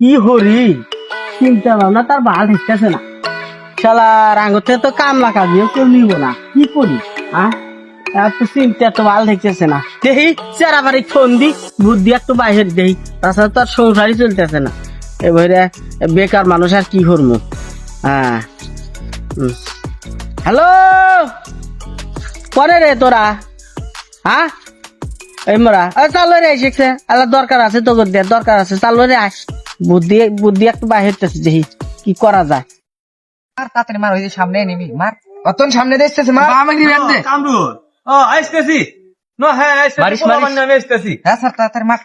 কি হরি? চিন্তা ভাবনা, তার ভালো ঠিকছে না। শালা রাঙ্গতে তো কামলা কাজিও কেউ নিব না। কি করি হ্যাঁ আর তো চিন্তা তো ভালো ঠিকছে না। দেহি চেরা বাড়ি ফোন দি বুদ্ধি একটু বাইরে দেহি তাছাড়া তো আর সংসারই চলতেছে না। এবারে বেকার মানুষ আর কি করব হ্যাঁ হ্যালো? পরে রে তোরা। হ্যাঁ এই মোরা। চালো রে শিখছে আল্লাহ দরকার আছে তো দে, দরকার আছে। চালো রে আস বুদ্ধি বুদ্ধি একটু বাহির দেখি কি করা যায় মার তাড়াতাড়ি মার ওই যে সামনে নিবি মার অতন সামনে দেখতেছে মার দে কামরুল ও আইসতেছি নো হ্যাঁ আইসতেছি মারিস, মারিস। নামে আইসতেছি হ্যাঁ স্যার তাড়াতাড়ি মার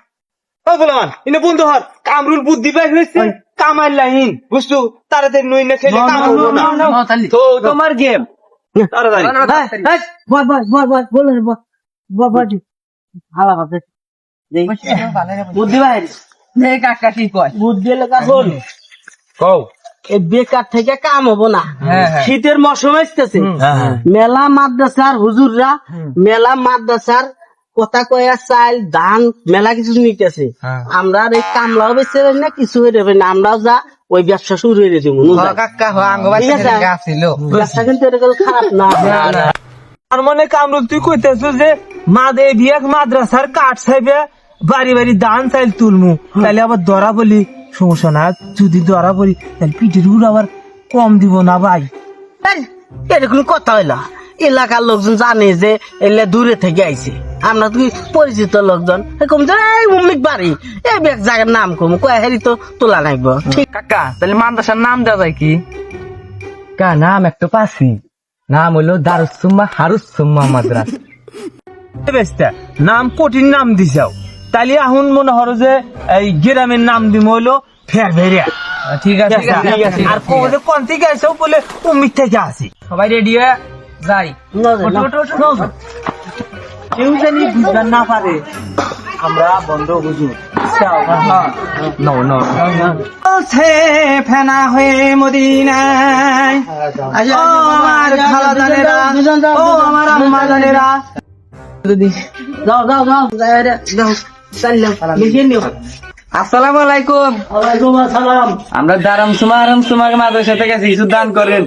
ও বলমান ইনে বন্ধু হর কামরুল বুদ্ধি পাই হইছে কামাই লাইন বুঝছ তাড়াতাড়ি নই না খেলে না তো তোমার গেম তাড়াতাড়ি বল বল বল বল বল রে, বল বল বল দি। হালা কথা দেই বুদ্ধি বাহির এই কাকা কি কয়। বুদ্ধি লেখা বল। কও। বেকার থেকে কাম হব না। হ্যাঁ, হ্যাঁ। শীতের মৌসুম আসতেছে। মেলা মাদ্রাসার হুজুররা মেলা মাদ্রাসার কথা কয়া চাল ধান মেলা কিছু নিতেছে। হ্যাঁ। আমরা আর এই কামলাও বেঁচে না কিছু হয়ে যাবে না। আমরাও যা ওই ব্যবসা শুরু হয়ে গেছে ব্যবসা কিন্তু এরকম খারাপ না। আর মনে কামরুল তুই কইতেছ যে মাদে বিয়াক মাদ্রাসার কাঠ চাইবে বাড়ি বাড়ি দান চাইল তুলমু। তাহলে আবার ধরা বলি সমস্যা না যদি ধরা বলি তাহলে পিঠের গুড় আবার কম দিব না ভাই। এরকম কথা হইলা। এলাকার লোকজন জানে যে এলে দূরে থেকে আইছে। আমরা তুই পরিচিত লোকজন? কম যে এই অমুক বাড়ি এই এক জায়গার নাম কম। কয় হেরি তো তোলা নাইব। ঠিক কাকা তাহলে মাদ্রাসার নাম দেওয়া যায় কি? কা নাম একটা পাসি। নাম হলো দারুসুম্মা হারুসুম্মা মাদ্রাস। নাম কঠিন নাম দিছাও তাহলে এখন মনে হলো যে এই গ্রামের নাম দিব হইল ফের ভেরিয়া ঠিক আছে ঠিক আছে আর কবে কোন থেকে আইসো বলে উমিক থেকে আসি। সবাই রেডি হয়ে যাই। কেউ জানি বুঝতে না পারে। আমরা বন্ধ হুজুর। নো নো চলছে ফেনা হয়ে মদিনায়। ও আমার খালা জানেরা। ও আমার আম্মা জানেরা। যাও যাও। যাও যাও। আসসালামু আলাইকুম। ওয়ালাইকুম আসসালাম। আমরা দারাম সুমা আরাম সুমাকে মাদ্রাসা থেকে দান করেন।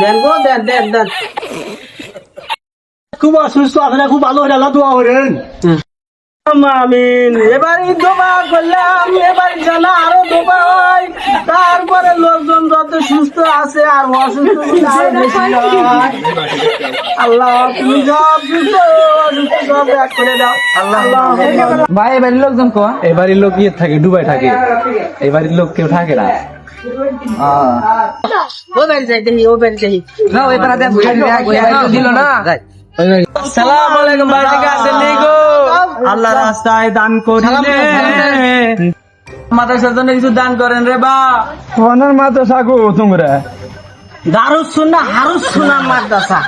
দেন গো দেন দেন দেন। খুব অসুস্থ আপনারা খুব ভালো হয়ে দোয়া করেন। আমিন এবারই দোবা করলাম এবার জানা আরও দোবা তারপরে লোকজন যত সুস্থ আছে আর অসুস্থ। আল্লাহ তুমি সব সুস্থ অসুস্থ সব এক করে দাও। আল্লাহ। ভাই এবারের লোকজন কো এবারের লোক ইয়ে থাকে দুবাই থাকে। এবারের লোক কেউ থাকে না। ও বেড়ে যাই দেখি ও বেড়ে যাই না ওই দিল না। আলাইকুম ভাই আল্লাহ রাস্তায় দান করিলে। মাদ্রাসার জন্য কিছু দান করেন রে বা। মাদ্রাসা গো তোমরা? দারুস সুন্না হারুস সুন্না মাদ্রাসা।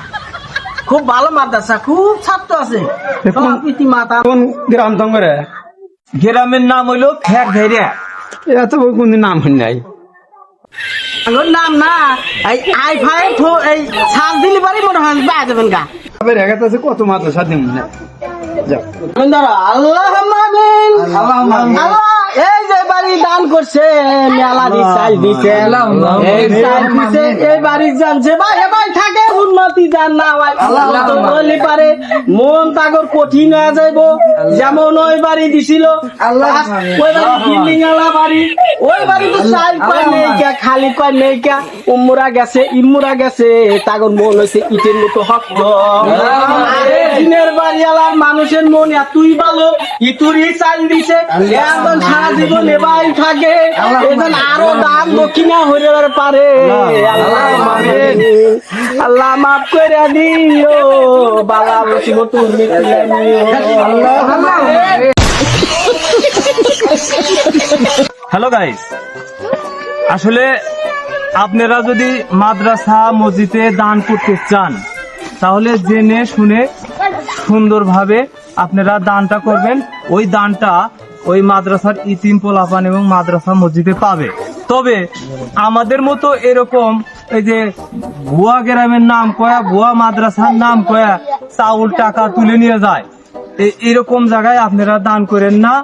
খুব ভালো মাদ্রাসা খুব ছাত্র আছে। মাতা। কোন গ্রাম তোমরা? গ্রামের নাম হইল ফের ধেরিয়া। এত কোন নাম হই নাই। আমার নাম না এই আই ফাই এই ছাদ দিলি পারি মনে হয় বাই যাবেন গা কত মাদ্রাসা দিন না? আল্লাহ মামিন। আল্লাহ এই যে বাড়ি দান করছে মেলা দি চাল দিছে এই চাল দিছে এই বাড়ি জানছে ভাই ভাই থাকে উন্নতি জান না ভাই বলি পারে মন তাগর কঠিন হয়ে যাইব। যেমন ওই বাড়ি দিছিল আল্লাহ ওই বাড়ি বিল্ডিং আলা খালি কয় উমরা গেছে ইমুরা গেছে তাগর মন হইছে ইটের মতো হক্ত আরে দিনের বাড়িওয়ালার মানুষের মন এতই ভালো ইতুরি চাল দিছে এখন সারা জীবন এবার থাকে এখন আরও দাম দক্ষিণা হয়ে পারে। আল্লাহ মাফ করে দিও। বালা বসিব তুমি আল্লাহ হ্যালো গাইস আসলে আপনারা যদি মাদ্রাসা, মসজিদে দান করতে চান, তাহলে জেনে শুনে সুন্দরভাবে আপনারা দানটা করবেন। ওই দানটা ওই মাদ্রাসার ইতিম পোলাপান এবং মাদ্রাসা মসজিদে পাবে। তবে আমাদের মতো এরকম এই যে ভুয়া গ্রামের নাম কয়া, ভুয়া মাদ্রাসার নাম কয়া চাউল টাকা তুলে নিয়ে যায়। এরকম জায়গায় আপনারা দান করেন না।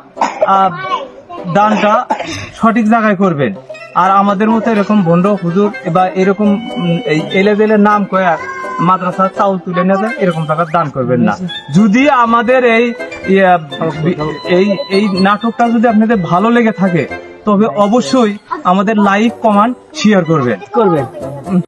দানটা সঠিক জায়গায় করবেন। আর আমাদের মতো এরকম ভণ্ড হুজুর বা এরকম এলেবেলের নাম কয়েক মাদ্রাসা চাউল তুলে নেবে এরকম টাকা দান করবেন না। যদি আমাদের এই এই এই নাটকটা যদি আপনাদের ভালো লেগে থাকে, তবে অবশ্যই আমাদের লাইভ কমান্ড শেয়ার করবেন। করবেন।